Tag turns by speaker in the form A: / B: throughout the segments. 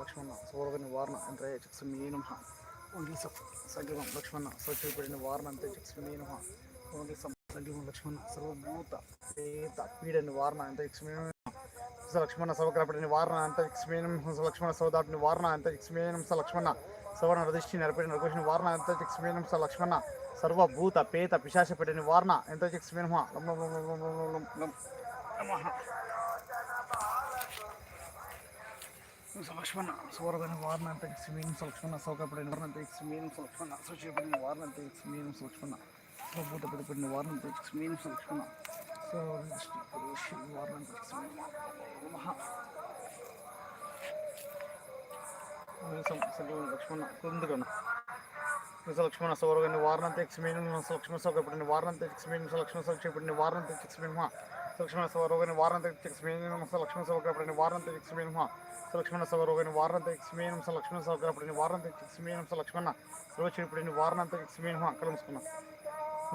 A: లక్ష్మణ సౌరవిని వారణ అంతరయ చక్షుమీ నమ ఉంగిసం లక్ష్మణ సౌచపడిన వారణ అంతే చక్షుమీ నమ ఉంగిసం లక్ష్మణ సర్వభూత ఏత పీడని వారణ అంతే చక్షుమీ లక్ష్మణ సవగ్రపడిన వారణ అంత లక్ష్మీనం లక్ష్మణ సౌదాటిని వారణ అంత లక్ష్మీనం స లక్ష్మణ సవర్ణ రధిష్ఠి నరపడిన నరకోషిని వారణ అంత లక్ష్మీనం స లక్ష్మణ సర్వభూత పేత పిశాచపడిన వారణ ఎంత లక్ష్మీనం లక్ష్మణ సంలక్ష్మణ సువర్ధన వారణంత మీన్ సంలక్ష్మణ సౌకపడిన వారణంత మీన్ సంలక్ష్మణ సుచేపడిన వారణంత మీన్ సంలక్ష్మణ ప్రభుత పడిపడిన వారణంత మీన్ సంలక్ష్మణ వారణంత లక్ష్మణ కుందుకన్నా లక్ష్మణ సౌరగని ఎక్స్ మీనింగ్ లక్ష్మణ సౌకపడిన వారణంత మీన్ లక్ష్మణ సౌకపడిన వారణంత మీన్ సలక్ష్మణ సవరోగని వారాంతక్ష్మీ సలక్ష్మణ సవగ్రపడిని వారాంతక్ష్మీ సలక్ష్మణ సవరోగని వారాంతక్ష్మీ సలక్ష్మణ సవగ్రపడిని లక్ష్మణ సలక్ష్మణ సర్వచిడిపడిని వారణాంతక్ష్మీ కలుసుకున్నాం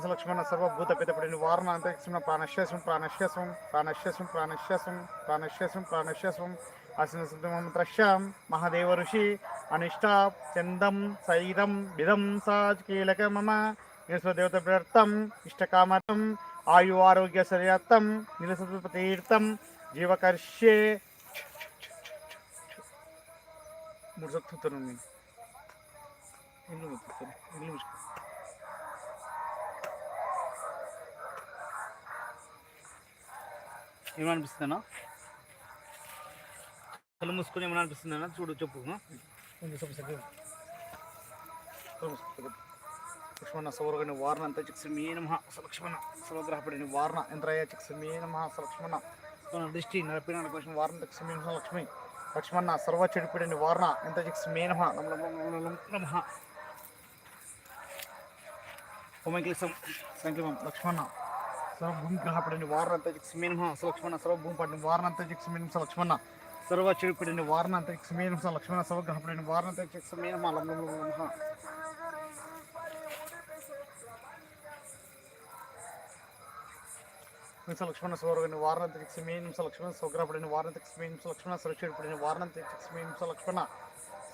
A: సలక్ష్మణ సర్వభూత పితపడిని వారణాంతక్ష్మణ ప్రాణశ్వాసం ప్రాణశ్వాసం ప్రాణశ్వాసం ప్రాణశ్వాసం ప్రాణశ్వాసం ప్రాణశ్వాసం అశ్వం మహాదేవ ఋషి అనిష్ట చందం సైదం విధం సాజ్ కీలక మమ యశ్వదేవతర్థం ఇష్టకామతం ఆయు ఆరోగ్య శరీరార్థం నిలసతీర్థం జీవకర్షే మూడు సత్తుతున్నాను నేను. ఇల్లు ఏమనిపిస్తుందన్నా? కళ్ళు మూసుకొని ఏమనిపిస్తుందన్నా? చూడు చెప్పు. కొంచెం లక్ష్మణ సౌరగని వారణ అంత చిక్స్మీ నమ సలక్ష్మణ సర్వగ్రహపడిని వారణ ఎంత్రయ చిక్స్మీ నమ సలక్ష్మణ దృష్టి నడిపిన కోసం వారణ తక్ష్మీ నమ లక్ష్మి లక్ష్మణ సర్వ చెడిపడిన వారణ ఎంత చిక్స్మీ నమ నమ హోమైకిసం సంకల్పం లక్ష్మణ సర్వభూమిగ్రహపడిని వారణ అంత చిక్స్మీ నమ సలక్ష్మణ సర్వభూమిపడిని వారణ అంత చిక్స్మీ నమ లక్ష్మణ సర్వ చెడిపడిన వారణ అంత చిక్స్మీ నమ లక్ష్మణ సర్వగ్రహపడిన వారణ అంత చిక్స్మీ నమ నమ లక్ష్మణ సౌరగని వారణంత చిక్స్మీనం లక్ష్మణ సౌగ్రహపడిన వారణంత చిక్స్మీనం లక్ష్మణ సర్వ చెడిపడిన వారణంత చిక్స్మీనం లక్ష్మణ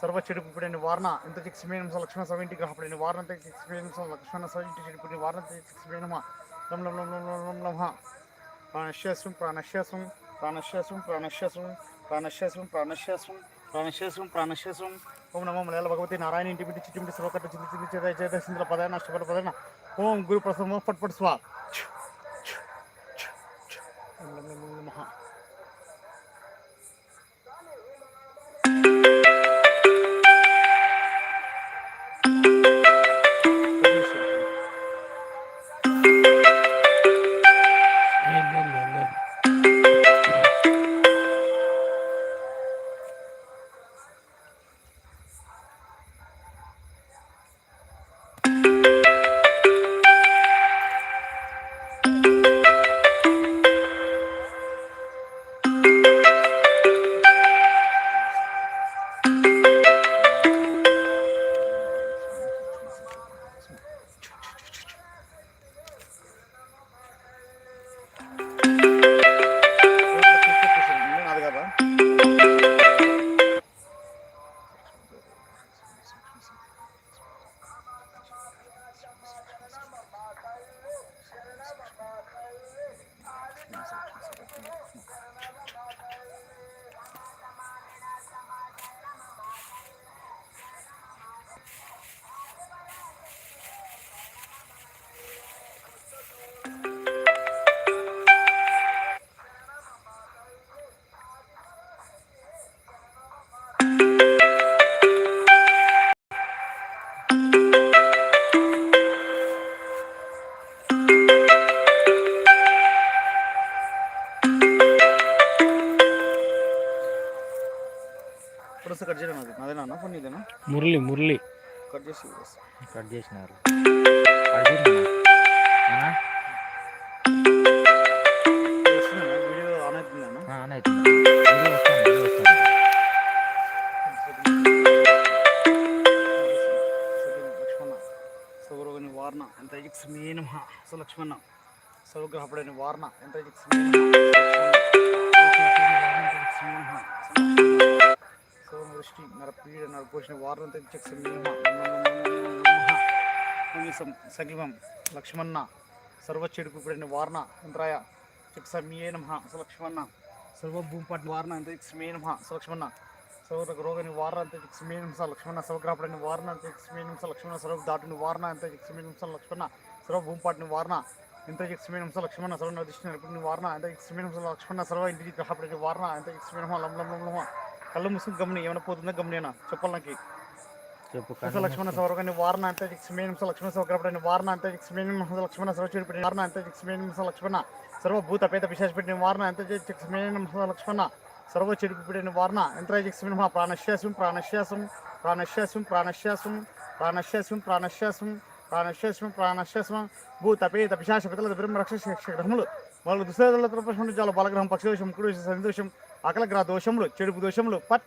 A: సర్వ చెడుపుడిన వారణ ఎంత చిక్స్మీనం లక్ష్మణ సవ ఇంటి గ్రహపడిన వారణంత చిక్స్మీనం లక్ష్మణ సవ ఇంటి చెడిపడిన వారణంత చిక్స్మీనమా లం లం లం లం లం లం లం హ ప్రాణశ్వాసం ప్రాణశ్వాసం ప్రాణశ్వాసం ప్రాణశ్వాసం ప్రాణశ్వాసం ప్రాణశ్వాసం ప్రాణశ్వాసం ప్రాణశ్వాసం ఓం నమో మలయాళ భగవతి నారాయణ ఇంటి బిడ్డి చిట్టి బిడ్డి సర్వకట్ట చిన్ని చిన్ని చేత చేత సింధుల పదాయన అష్టపద పదాయన ఓం గురు ప్రసమ పట్ పట్ స్వా
B: మురళి మురళి.
A: కట్ చేసి
B: కట్ చేసినారు.
A: ఆన్ అవుతుంది సౌరవుని వార్ణ ఎంత యజ్ఞమే నమ సులక్ష్మణ సౌగ్రహపడని వార్ణ ఎంత యజ్ఞమే దృష్టి నరపీడ నరపోషణ వారం తెచ్చ సగిమం లక్ష్మణ సర్వచెడుకు పడిన వారణ అంతరాయ చిక్సమ్యే నమ సలక్ష్మణ సర్వభూంపట్ వారణ అంత చిక్స్మే నమ సలక్ష్మణ సర్వ రోగ నివారణ అంత చిక్స్మే నిమిష లక్ష్మణ సర్వగ్రహపడిన వారణ అంత చిక్స్మే నిమిష లక్ష్మణ సర్వ దాటిన వారణ అంత చిక్స్మే నిమిష లక్ష్మణ సర్వభూంపాటిని వారణ ఎంత ఎక్స్మే నిమిషం లక్ష్మణ సర్వ నదిష్ణ నిపుణి వారణ అంత ఎక్స్మే నిమిషం లక్ష్మణ సర్వ ఇంటికి గ్రహపడిన వారణ అంత ఎక్స్మే నమ లం లం లం కళ్ళు మూసుకుని గమని ఏమైనా పోతుందో గమనేనా? చెప్పాలి నాకు.
B: చెప్పు
A: లక్ష్మణ. సౌరగాన్ని వారణ అంత జిక్స్మేనం స లక్ష్మణ సౌకర్యపడిన వారణ అంత జిక్స్మేనం స లక్ష్మణ సర్వచేడిపడిన వారణ అంత జిక్స్మేనం స లక్ష్మణ సర్వభూత పేద విశేషపడిన వారణ అంత జిక్స్మేనం స లక్ష్మణ సర్వచెడిపడిన వారణ ఎంత జిక్స్మేనం ప్రాణశ్యాసం ప్రాణశ్యాసం ప్రాణశ్యాసం ప్రాణశ్యాసం ప్రాణశ్యాసం ప్రాణశ్యాసం ప్రాణశ్యాసం ప్రాణశ్యాసం భూత పేద విశాష పితల బ్రహ్మ రక్ష గ్రహములు. వాళ్ళ దుశ్రేదల ప్రపంచం చాలా బలగ్రహం పక్షదోషం కుడిదోషం సందోషం అకలగ్రహ దోషములు చెడుపు దోషములు పట్ట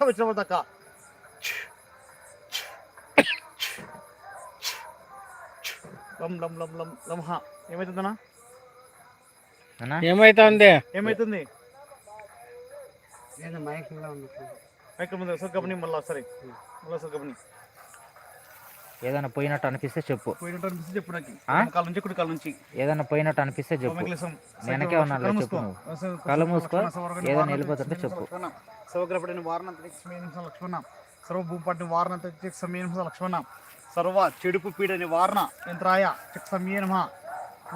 A: వచ్చిన తక్క లం లం లం లం లంహ.
C: ఏమవుతుందనా
A: ఏమవుతుంది
C: ఏమవుతుంది
A: మైక్ ముందు సొగ్గమని మళ్ళీ సరే మళ్ళీ
B: ఏదైనా పోయినట్టు అనిపిస్తే చెప్పు.
A: పోయినట్టు అనిపిస్తే చెప్పు నాకు. నుంచి కుడి నుంచి.
B: ఏదైనా పోయినట్టు అనిపిస్తే చెప్పు. వెనకే
A: కళ్ళు
B: చెప్పు. నువ్వు. కళ్ళు మూసుకో. ఏదైనా వెళ్ళిపోతుంటే చెప్పు.
A: లక్ష్మణ. లక్ష్మణ. సర్వ చెడుపు పీడని వారణ. యంత్రాయ చక్ సమీనమ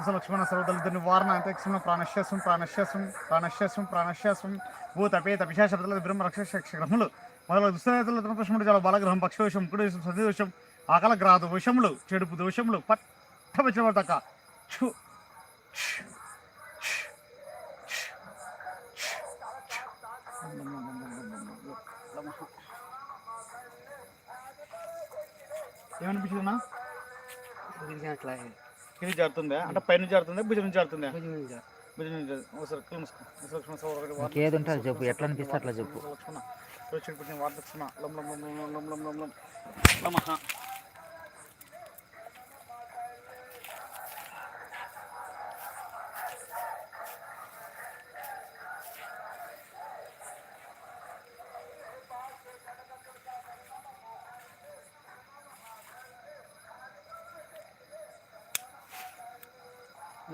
A: లక్ష్మణ సర్వదళిత వారణ అంతరిక్షణ ప్రాణశ్వాసం ప్రాణశ్వాసం ప్రాణశ్వాసం ప్రాణశ్వాసం భూత పేత విశేష బ్రహ్మ రక్ష గ్రహములు మొదలగు దుస్తల ప్రశ్నముడు చాలా బలగ్రహం పక్షదోషం కుడిదోషం సదిదోషం ఆకల గ్రహ దోషములు చెడుపు దోషములు పట్ట వచ్చిన దాకా ఛు ఏమనిపించిందన్నా
C: ఇది అట్లా
A: ఇది జారుతుందా? అంటే పైన జారుతుందా? భుజం నుంచి జారుతుందా?
C: భుజం.
A: ఒకసారి
B: చెప్పు. ఎట్లా అనిపిస్తే అట్లా చెప్పు.
A: లక్ష్మణ. వార్త లక్ష్మణ. లం లం లం లం లం లం లం లం. లమహ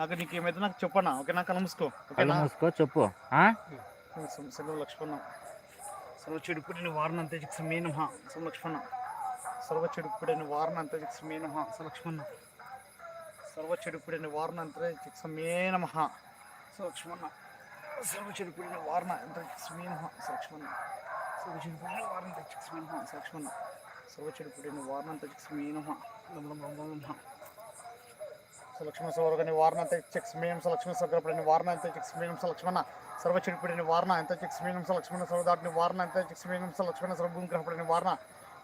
A: నాకు నీకు ఏమైతే నాకు చెప్పన్నా ఓకేనా కళ్ళు మూసుకో
B: కళ్ళు మూసుకో చెప్పు. ఆ?
A: సర్వ లక్ష్మణ. సర్వ చెడుపుడిని వారణ అంతరిక్ష మేనహ. సర్వ లక్ష్మణ. సర్వ చెడుపుడిని వారణ అంతరిక్ష మేనహ. స లక్ష్మణ. సర్వ చెడుపుడిని వారణ అంతరిక్ష మేనమహ. స లక్ష్మణ. సర్వ చెడుపుడిని వారణ అంతరిక్ష మేనహ. స లక్ష్మణ. సర్వ చెడుపుడిని వారణ అంతరిక్ష మేనహ. స లక్ష్మణ. సర్వ చెడుపుడిని వారణ అంతరిక్ష మేనహ. లం లం లం లక్ష్మణ సౌరగని వారణ చెక్స్ మేమస లక్ష్మణ సౌకర్యపడిన వారణ అంత చెక్స్ మేమస లక్ష్మణ సర్వ చెడిపడిన వారణ ఎంత చెక్స్ మేనంస లక్ష్మణ సౌదాటిని వారణ ఎంత చెక్స్ మేనంస లక్ష్మణ సర్వభూమి గ్రహపడిన వారణ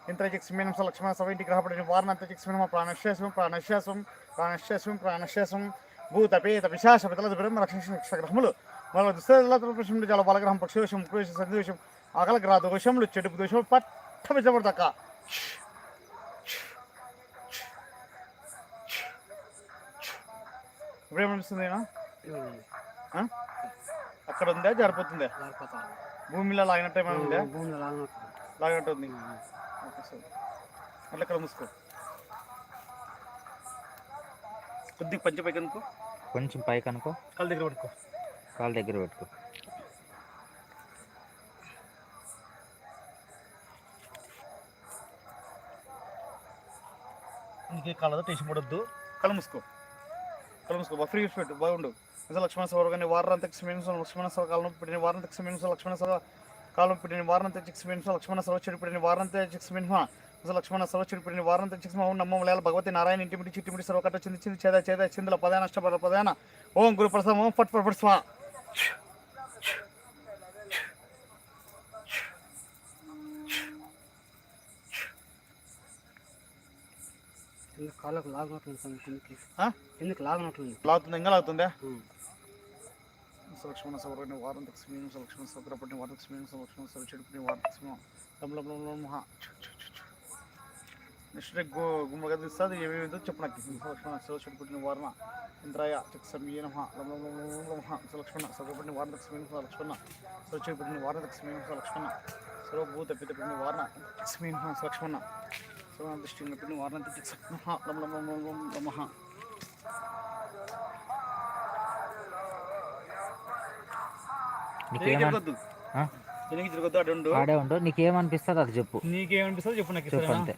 A: ఇంత చెక్స్ మేనంస లక్ష్మణ సభ ఇంటి గ్రహపడిన వారణ అంత చెక్స్ మేనమ ప్రాణశ్యాసం ప్రాణశ్యాసం ప్రాణశ్యాసం ప్రాణశ్యాసం భూత పేత విశాష పితల బ్రహ్మ లక్ష్మణ గ్రహములు మన దుస్తం జల బలగ్రహం పక్షి దోషం ముఖ్య దోషం అగలగ్రహ దోషములు చెడుపు దోషం పట్ట విజయపడతాక ఇప్పుడు ఏమనిపిస్తుంది అయినా?
C: ఇవ్వండి.
A: ఆ? అక్కడ ఉందా? జారిపోతుందా. భూమిలో లాగినట్టు ఏమైనా ఉందా?
C: భూమిలో లాగినట్టు.
A: ఉంది. అట్లా ఇక్కడ మూసుకో. కొద్దిగా పంచ పైకి అనుకో.
B: కొంచెం పైకి అనుకో.
A: కళ్ళ దగ్గర పట్టుకో.
B: కాలు దగ్గర పెట్టుకో.
A: ఇంకే కాలదో టేషన్ పడొద్దు కళ్ళు మూసుకో. కళ్ళు ఫ్రీ పెట్టు బాగుండు. నిజ లక్ష్మణ కానీ వారాంతకి సమీనించ లక్ష్మణ సౌర కాలం పెట్టిన వారాంతకి సమీనించ లక్ష్మణ సౌర కాలం పెట్టిన వారాంతకి సమీనించ లక్ష్మణ సౌర చెడు పెట్టిన వారాంతకి సమీనించ నిజ లక్ష్మణ సౌర చెడు పెట్టిన వారంతకి సమీమ లేదా భగవతి నారాయణ ఇంటిమిటి చిట్టిమిటి సర్వ కట్ట చింది చింది చేద చేద చిందుల పదాన అష్టపద పదాన ఓం గురు ప్రసాదం ఓం ఫట్ ఫట్ ఫట్ స్వా.
C: కాళ్ళకు లాగినట్లుంది స్వామి కిందకి. కిందకి లాగినట్లుంది
A: లాగుతుంది? ఇంకా లాగుతుందా? లక్ష్మణ సౌరణ వారంతక్ష్మీ లక్ష్మణ సౌరపటి వారక్ష్మీ లక్ష్మణ సౌరచెడిపటి వారక్ష్మీ లమ్లం మహా నెక్స్ట్ గో గుమ్మగా తీస్తుంది ఏమేమిదో చెప్పడానికి నాకు లక్ష్మణ సౌరచెడిపటిని వారణ. ఇంద్రాయ చక్సమీయ నమ లమ్లం లక్ష్మణ సౌరపటిని వారలక్ష్మీ లక్ష్మణ సౌరచెడిపటిని వారలక్ష్మీ లక్ష్మణ సర్వభూత పితపటిని వారణ లక్ష్మీ లక్ష్మణ నమ
B: ఆడే ఉండు. నీకేమనిపిస్తుంది అది చెప్పు.
A: నీకేమనిపిస్తుంది చెప్పు నాకు
B: చెప్పు
A: సరేనా?
B: అంతే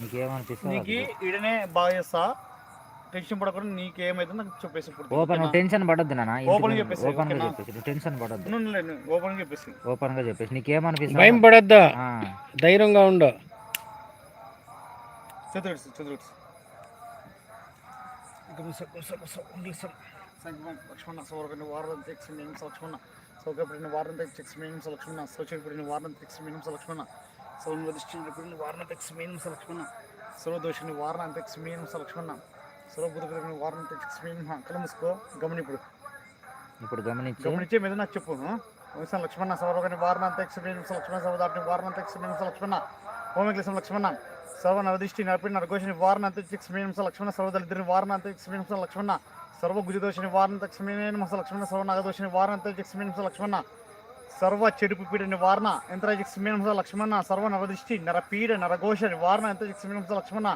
B: నీకేమనిపిస్తుంది
A: నీకు ఈడనే బాగా చేస్తా టెన్షన్ పడకుండా నీకేమైతే నాకు చెప్పేసి
B: ఓపెన్ టెన్షన్ పడొద్దు నాన్న.
A: గా చెప్పేసి,
B: ఓపెన్గా
A: ఓకేనా?
B: చెప్పేసి టెన్షన్ పడొద్దు.
A: ఓపెన్ చెప్పేసి
B: ఓపెన్గా చెప్పేసి. నీకేమనిపిస్తుంది
D: భయం పడొద్దు? ధైర్యంగా ఉండు.
A: చదువు చదువు గుమిస గుమిస గుమిస గుమిసం సంగమం లక్ష్మణ సౌరకుని వారం తెక్స్ మేమ్స్ లక్ష్మణ. సౌకపడిన వారం తెక్స్ మేమ్స్ లక్ష్మణ. సౌచడిపడిన వారం తెక్స్ మేమ్స్ లక్ష్మణ. సౌన్వధిష్ఠిండిపడిన వారం తెక్స్ మేమ్స్ లక్ష్మణ. సర్వదోషిని వారం తెక్స్ మేమ్స్ లక్ష్మణ. సర్వబుద్ధుడిని వారం తెక్స్ మేమ్స్. కలముసుకో గమనిప్పుడు
B: ఇప్పుడు. గమనించి.
A: గమనించే మీద నాకు చెప్పును వంశం లక్ష్మణ సౌరకుని వారణ తెక్స్ మేమ్స్ లక్ష్మణ సౌదాటిని వారణ తెక్స్ మేమ్స్ లక్ష్మణ. ఓమిక్లిసం లక్ష్మణ. సర్వ నరదిష్టి నరపి నరఘోషిని వారణాంత ఎక్స్పీరియన్స్ లక్ష్మణ సర్వదళిద్రిని వారణాంత ఎక్స్పీరియన్స్ లక్ష్మణ సర్వ గుజదోషిని వారణాంత ఎక్స్పీరియన్స్ లక్ష్మణ సర్వ నాగదోషిని వారణాంత లక్ష్మణ సర్వ చెడుపు పీడ నివారణ యంత్ర ఎక్స్పీరియన్స్ లక్ష్మణ సర్వ నరదిష్టి నరపీడ నరఘోష నివారణ యంత్ర ఎక్స్పీరియన్స్ లక్ష్మణ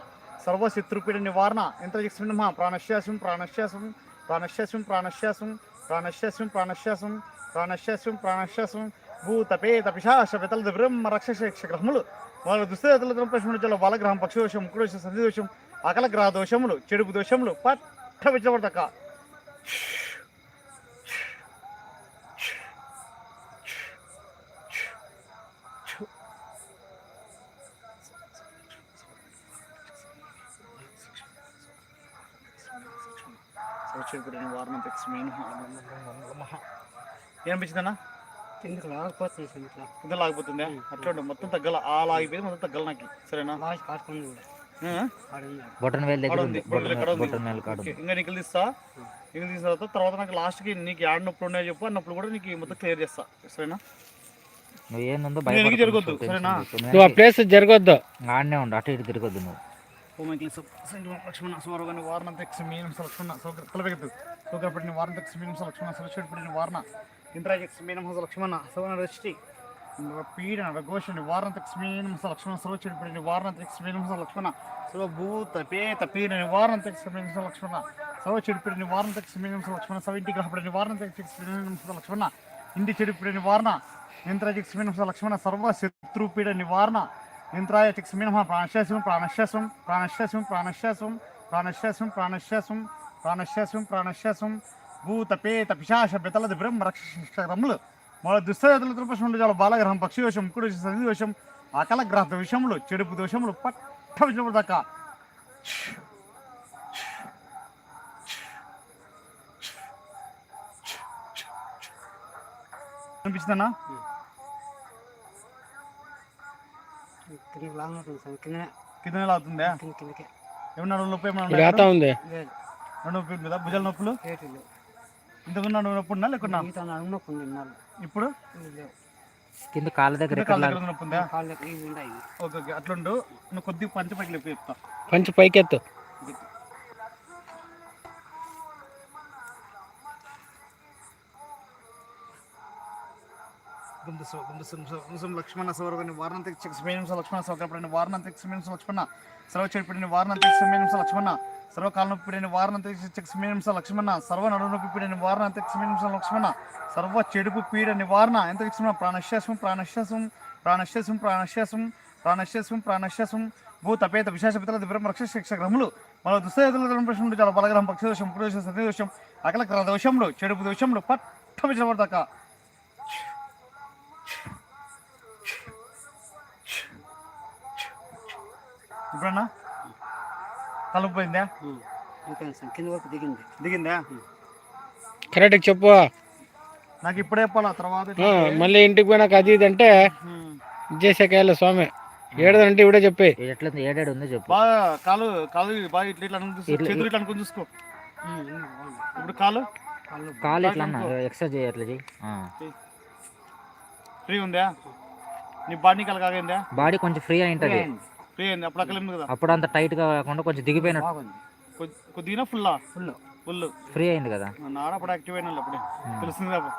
A: సర్వ శత్రుపీడ నివారణ యంత్ర ఎక్స్పీరియన్స్ ప్రాణశ్యాసం ప్రాణశ్యాసం ప్రాణశ్యాసం ప్రాణశ్యాసం ప్రాణశ్యాసం ప్రాణశ్యాసం ప్రాణశ్యాసం ప్రాణశ్యాసం భూతపేత పిశాశ వితల బ్రహ్మ రక్షశేక్ష గ్రహములు వాళ్ళ దుస్తేతల ప్రశ్న బాలగ్రహం పక్షదోషం ముక్కుదోషం సంధిదోషం అకలగ్రహ దోషములు చెడుపు దోషములు పట్ట విచ్చబడతక ఏమనిపించిందన్నా
C: కిందకి లాగపోతుంది సార్ ఇట్లా.
A: కింద లాగిపోతుందా? అట్లా. మొత్తం తగ్గల ఆ లాగిపోయింది మొత్తం తగ్గల నాకు. సరేనా?
C: లాస్ట్ కాసుకుంది కూడా.
B: బొటన్ వేలు దగ్గర ఉంది.
A: బొటన్ వేలు కాడ ఇంకా నీకు తీస్తా నీకు తీసిన తర్వాత తర్వాత నాకు లాస్ట్కి నీకు యాడ్ నొప్పులు ఉన్నాయో చెప్పు అన్నప్పుడు కూడా నీకు మొత్తం క్లియర్ చేస్తా. సరేనా?
B: నువ్వు ఏందో
A: జరగొద్దు, సరేనా?
D: నువ్వు ఆ ప్లేస్ జరగొద్దు.
B: ఆడనే ఉండు అటు ఇటు తిరగొద్దు నువ్వు.
A: లక్ష్మణ వారణ తెక్స్ మీనం లక్ష్మణ తలపెగద్దు సౌకర్యపడిన వారణ తెక్స్ మీనం లక్ష్మణ వారణ. ఇంద్రాజక్స్ మీనం లక్ష్మణ సవన రష్టి పీడ రఘోషని వారణ తెక్స్ మీనం లక్ష్మణ సురక్షితపడిన వారణ తెక్స్ మీనం లక్ష్మణ సర్వభూత పేత పీడ నివారణ తెక్స్ మీనం లక్ష్మణ సర్వ చెడుపడిన వారణ తెక్స్ మీనం లక్ష్మణ సవ ఇంటి గ్రహపడిన వారణ తెక్స్ మీనం లక్ష్మణ ఇంటి చెడుపడిన నివారణ ఇంద్రాజక్స్ మీనం లక్ష్మణ సర్వ శత్రుపీడ నివారణ ఇంద్రాయ చిక్స్మినః ప్రాణశ్వాసం ప్రాణశ్వాసం ప్రాణశ్వాసం ప్రాణశ్వాసం ప్రాణశ్వాసం ప్రాణశ్వాసం ప్రాణశ్వాసం భూత పేత పిశాష బెతలది బ్రహ్మ రక్షములు మన దుస్తజతుల తృపశములు చాలా బాలగ్రహం పక్షి పక్షిదోషం ముక్కుడు సన్నిదోషం అకల గ్రహ విషములు చెడుపు దోషములు పట్ట విషములు దక్క అనిపిస్తుందన్నా
C: కింద
A: అవుతుందా ఏమన్నా నొప్పి ఏమన్నా
D: ఉంది.
A: నొప్పి భుజాల నొప్పులు?
C: ఇంతకు
A: నన్ను నొప్పి ఉన్నా లేకున్నా?
C: నొప్పి
A: ఇప్పుడు?
B: కింద కాళ్ళ దగ్గర
A: నొప్పి ఉందా ఓకే ఓకే. అట్లుండు. నువ్వు కొద్దిగా పంచ పైకి లేపు చెప్తా.
D: పంచ
A: పైకి ఎత్తు కుం లక్ష్మణ సౌరగని వారణంత సమయంస లక్ష్మణ సౌకర్యపడిన వారణంత సమయంస లక్ష్మణ సర్వచేడిపడిన వారణంత సమయంస లక్ష్మణ సర్వకాలనొప్పిడిన వారణంత సమయంస లక్ష్మణ సర్వ నడునొప్పిడిన వారణంత సమయంస లక్ష్మణ సర్వ చెడుపు పీడ నివారణ ఎంత లక్ష్మణ ప్రాణశ్యాసం ప్రాణశ్యాసం ప్రాణశ్యాసం ప్రాణశ్యాసం ప్రాణశ్యాసం ప్రాణశ్యాసం భూతపేత విశేష పితల దివ్యం రక్షశిక్ష గ్రహములు మన దుస్తల ప్రశ్నలు చాలా బలగ్రహం పక్షదోషం పురుష సతీదోషం అకలకర దోషములు చెడుపు దోషములు పట్ట విజయవర్ధక ఇప్పుడన్నా? తలుపు పోయిందా
C: కింద వరకు దిగింది.
A: దిగిందా?
D: కరెక్ట్గా చెప్పు.
A: నాకు ఇప్పుడే చెప్పాలా తర్వాత
D: మళ్ళీ ఇంటికి పోయినాక అది ఇది అంటే
A: ఉమ్.
D: ఇచ్చేసాకాయలే స్వామి. ఏడదంటే ఇవిడే చెప్పి.
B: ఎట్లా ఏడాడు ఉందో చెప్పు.
A: బాగా కాలు కాలు బాగా ఇట్లా ఇట్లా అనుకుని చేతులు ఇట్లా అనుకుని చూసుకో. ఇప్పుడు కాలు?
B: కాలు ఎట్లా అన్న ఎక్సర్సైజ్ చేయి అట్లా చెయ్యి
A: ఫ్రీ ఉందా? నీ బాడీ కలగాగిందా
B: బాడీ కొంచెం ఫ్రీ అయి
A: అయింది అప్పుడు అక్కడ కదా.
B: అప్పుడు అంత టైట్గా కాకుండా కొంచెం దిగిపోయినట్టు.
C: బాగుంది
A: కొద్ది- కొద్దిగా ఫుల్లా
C: ఫుల్
A: ఫుల్
B: ఫ్రీ అయింది కదా?
A: నాడ అప్పుడు యాక్టివ్ అయిన వాళ్ళు అప్పుడే తెలిసింది కదా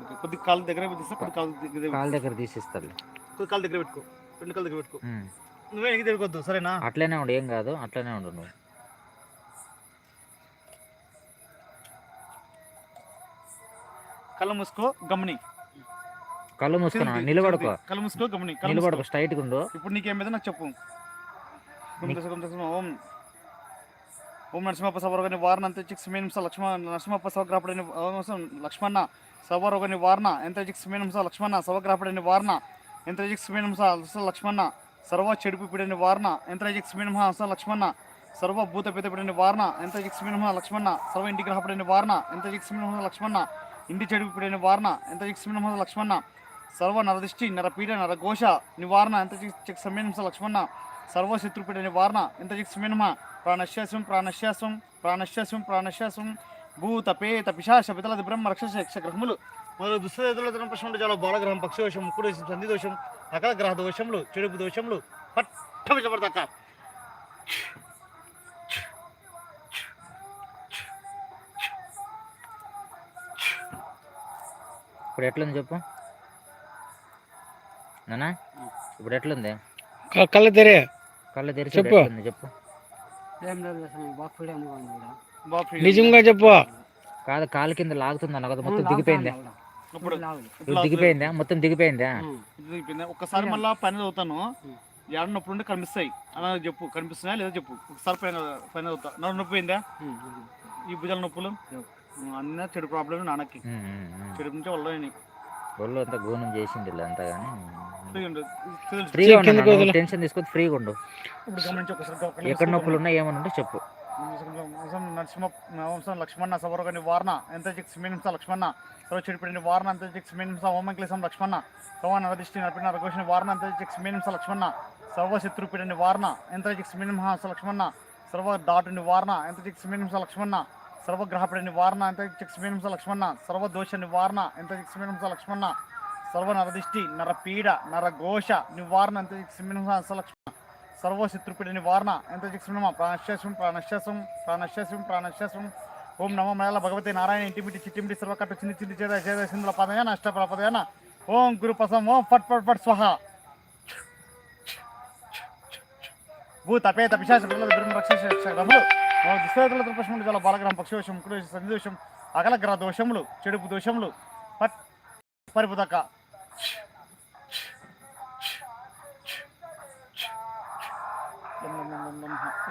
A: ఓకే. కొద్ది కాలు దగ్గర పెట్టిస్తే కొద్ది కాలు దగ్గర
B: కాలు దగ్గర తీసిస్తారు
A: కొద్ది కాలు దగ్గర పెట్టుకో. రెండు కాలు దగ్గర పెట్టుకో. నువ్వే ఎనికి తిరగొద్దు సరేనా?
B: అట్లనే ఉండు ఏం కాదు అట్లనే ఉండు నువ్వు.
A: కళ్ళు మూసుకో గమని.
B: కళ్ళు మూసుకున్నా నిలబడుకో.
A: కళ్ళు మూసుకో గమని
B: నిలబడుకో
A: మూసుకో.
B: స్ట్రైట్గా ఉండు.
A: ఇప్పుడు నీకేమైందో నాకు చెప్పు. గుం గుం ఓం ఓం. నరసింహప్ప సవరగని వారణ అంత చిక్స్ మీనింస లక్ష్మ నరసింహప్ప సవగ్రాపడని లక్ష్మణ సవరగని వారణ ఎంత చిక్స్ మీనింస లక్ష్మణ సవగ్రాపడని వారణ ఎంత చిక్స్ మీనింస లక్ష్మణ సర్వ చెడుపు పిడని వారణ ఎంత చిక్స్ మీనింస లక్ష్మణ సర్వ భూత పిత పిడని వారణ ఎంత చిక్స్ మీనింస లక్ష్మణ సర్వ ఇంటి గ్రహపడని వారణ ఎంత చిక్స్ మీనింస లక్ష్మణ ఇంటి చెడుపు పిడని వారణ ఎంత చిక్స్ మీనింస లక్ష్మణ సర్వ నరదృష్టి నరపీడ నరఘోష నివారణ ఎంత చిక్ లక్ష్మణ సర్వశత్రుపీడ నివారణ ఎంత చిక్ ప్రాణశ్యాసం ప్రాణశ్యాసం ప్రాణశ్యాసం ప్రాణశ్యాసం. భూత పేత పిశాచ పితల బ్రహ్మ రక్షస యక్ష గ్రహములు. మొదలు దుస్తేతుల ప్రశ్న చాలా. బాలగ్రహం పక్షదోషం ముక్కుడు సంధి దోషం సకల గ్రహ దోషములు చెడుపు దోషములు. పట్ట
B: ఇప్పుడు ఎట్లని చెప్పు. నానా? ఇప్పుడు ఎట్లుంది?
D: కళ్ళు తెరే.
B: కళ్ళు తెరిచి
D: చెప్పు.
B: చెప్పు.
D: నిజంగా చెప్పు.
B: కాదు కాలు కింద లాగుతుంది అన్న కదా మొత్తం దిగిపోయిందా? దిగిపోయిందా? మొత్తం దిగిపోయిందా?
A: ఇది అయిపోయింది. ఒక్కసారి మళ్ళీ పైన చదువుతాను. ఏడ నొప్పి ఉంటే కనిపిస్తాయి. అలా చెప్పు కనిపిస్తున్నాయా లేదా చెప్పు? ఒకసారి పైన పైన చదువుతా. నడు నొప్పి పోయిందా? ఈ భుజాల నొప్పులు? అన్న చెడు ప్రాబ్లం నాన్నకి. చెడు నుంచి వల్ల
B: ఒళ్ళు అంతా గూనం చేసింది అంతా కానీ ఫ్రీగా ఉండు. టెన్షన్ తీసుకొని ఫ్రీగా ఉండు ఎక్కడ నొప్పులు ఉన్నా ఏమన్నా ఉంటే చెప్పు.
A: నరసింహ లక్ష్మణ సవరగని వారణ ఎంత చిక్స్ మీనింస లక్ష్మణ సర్వ చెడిపిడిని వారణ ఎంత చిక్స్ మీనింస హోమంక్లేశం లక్ష్మణ సవ నరదిష్టి నడిపిన నరఘోషని వారణ ఎంత చిక్స్ మీనింస లక్ష్మణ సర్వ శత్రుపిడిని వారణ ఎంత చిక్స్ మీనింస లక్ష్మణ సర్వ దాటుని వారణ ఎంత చిక్స్ మీనింస లక్ష్మణ సర్వగ్రహపడి నివారణ ఎంత చిక్స్మీనంస లక్ష్మణ సర్వదోష నివారణ ఎంత చిక్స్మీనంస లక్ష్మణ సర్వ నరదిష్టి నరపీడ నరఘోష నివారణ ఎంత చిక్స్మీనంస లక్ష్మణ సర్వ శత్రుపిడి నివారణ ఎంత చిక్స్మీనమ ప్రాణశ్యాసం ప్రాణశ్యాసం ప్రాణశ్యాసం ప్రాణశ్యాసం ఓం నమ మలయాళ భగవతి నారాయణ ఇంటిమిటి చిట్టిమిటి సర్వకట్ట చిన్ని చిన్ని చేద చేద సింధుల పదయాన అష్టపల ఓం గురు పసం ఓం ఫట్ ఫట్ ఫట్ స్వహ. భూత పేత పిశాచ రక్షణ దుర్మ రక్షములు దుశ్వేతుల దుర్పశములు చాలా బాలగ్రహం పక్షిదోషం ముక్కుడు సంధిదోషం అగలగ్రహ దోషములు చెడుపు దోషములు పట్ పరిపుదక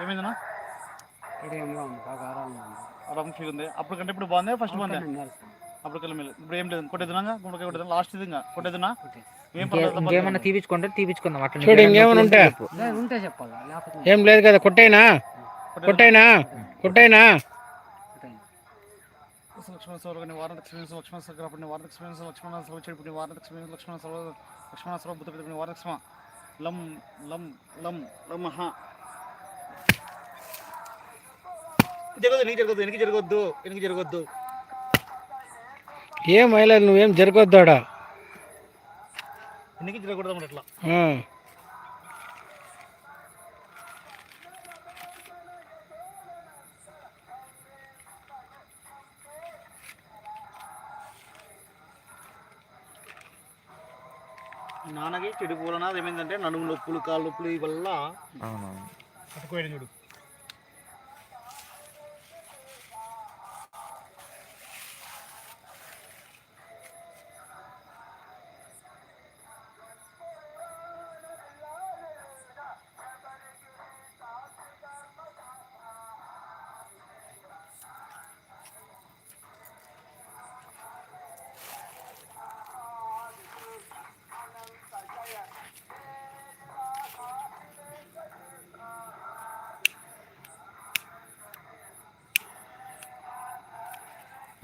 A: ఏమైందన్నా?
C: ఉంది.
A: అప్పుడు కంటే ఇప్పుడు బాగుంది? ఫస్ట్ బాగుంది. అప్పుడు కల్లా మేలు. ఇప్పుడు ఏం లేదు. కొట్టేదినా గుమ్మకాయ కొట్టేది లాస్ట్ ఇది ఇంకా కొట్టేదినా
C: ఓకే.
A: ఏం
B: ఇంకే-
A: పర్లేదు
B: ఇంకేమన్నా తీపించుకుంటే తీపించుకుందాం అట్లా
D: ఇంకేమైనా
B: నొప్పులు ఉంటే
D: ఉంటే?
C: చెప్పాలా
D: ఏం లేదు కదా కొట్టైనా? కొట్టైనా? కొట్టైనా.
A: లక్ష్మణ సౌరగని వారణ లక్ష్మణ లక్ష్మణ సగ్రహపడిన వారణ లక్ష్మణ లక్ష్మణ సర్వ చెడిపిన వారణ లక్ష్మణ లక్ష్మణ సర్వ లక్ష్మణ సర్వ బుద్ధ పిడిపిన వారణ లక్ష్మ లం లం లం లం హ జరగదు నీకు జరగదు వెనక్కి జరగొద్దు వెనక్కి జరగొద్దు.
D: ఏం అయ్యలేదు నువ్వేం జరగొద్దాడా
A: వెనక్కి జరగకూడదు అట్లా.
D: ఆ.
A: నాన్నకి చెడు ఏమైందంటే నడుము నొప్పులు కాళ్ళు నొప్పులు ఈ వల్ల చూడు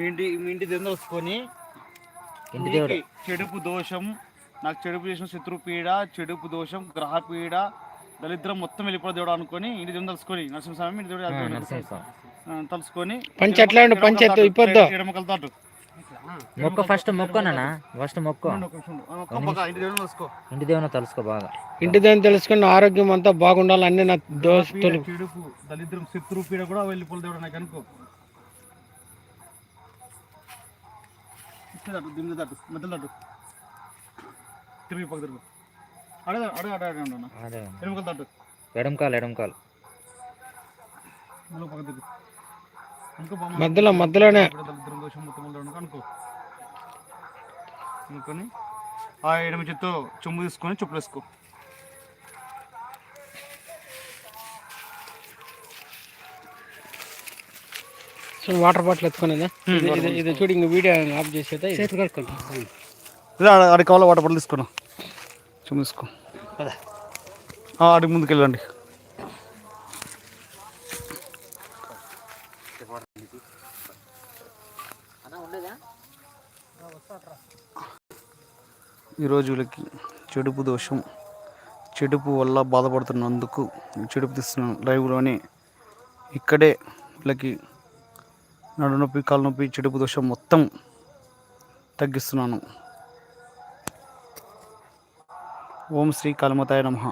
A: మీ ఇంటి మీ ఇంటి దగ్గర వసుకొని
B: ఇంటి దేవుడు.
A: చెడుపు దోషం నాకు చెడుపు చేసిన శత్రుపీడ చెడుపు దోషం గ్రహపీడ దరిద్రం మొత్తం వెళ్ళిపోయి దేవుడు అనుకొని ఇంటి దేవుడు తలుసుకొని నరసింహస్వామి ఇంటి దేవుడు తలుసుకొని,
B: నరసింహస్వామి.
A: ఆ, తలుసుకొని
D: పంచె ఎట్లా ఉండు? పంచె ఎత్తు, ఇప్పొద్దు.
B: మొక్క ఫస్ట్ మొక్కనా ఫస్ట్ మొక్క.
A: ఇంటి దేవుని తెలుసుకో.
B: దేవుని బాగా.
D: ఇంటి దాన్ని తెలుసుకుని ఆరోగ్యం అంతా బాగుండాలి. అన్ని నా దోస్తులు.
A: పీడ, దళిద్రం శత్రు పీడ కూడా వెళ్ళిపోలు దేవుడు నాకు అనుకో. ఇస్తే దట్టు దిమ్మి దట్టు మధ్యలో దట్టు తిరిగి పక్క తిరుగు. అడగ అడగ అడగ అడగ అన్న
B: అదే
A: ఎనుకలు దట్టు
B: ఎడంకాలు ఎడంకాలు
A: మళ్ళీ పక్క తిరుగు.
D: మధ్యలో మధ్యలోనే.
A: అనుకో. అనుకొని ఆ ఎడమ చేత్తో చెంబు తీసుకొని చెప్పులు వేసుకో.
D: వాటర్ బాటిల్ ఎత్తుకునేదా? ఇది- చూడు ఇంక వీడియో ఆఫ్ చేసేదా?
C: చేతులు
A: ఇదే కావాలో వాటర్ బాటిల్ తీసుకున్నా? చెంబు తీసుకో. ఆ, ఆడికి ముందుకు వెళ్ళండి ఈరోజు వీళ్ళకి చెడుపు దోషం చెడుపు వల్ల బాధపడుతున్నందుకు చెడుపు తీస్తున్నాను లైవ్లోనే ఇక్కడే వీళ్ళకి నడు నొప్పి కాలు నొప్పి చెడుపు దోషం మొత్తం తగ్గిస్తున్నాను. ఓం శ్రీ కాళమతాయ నమ.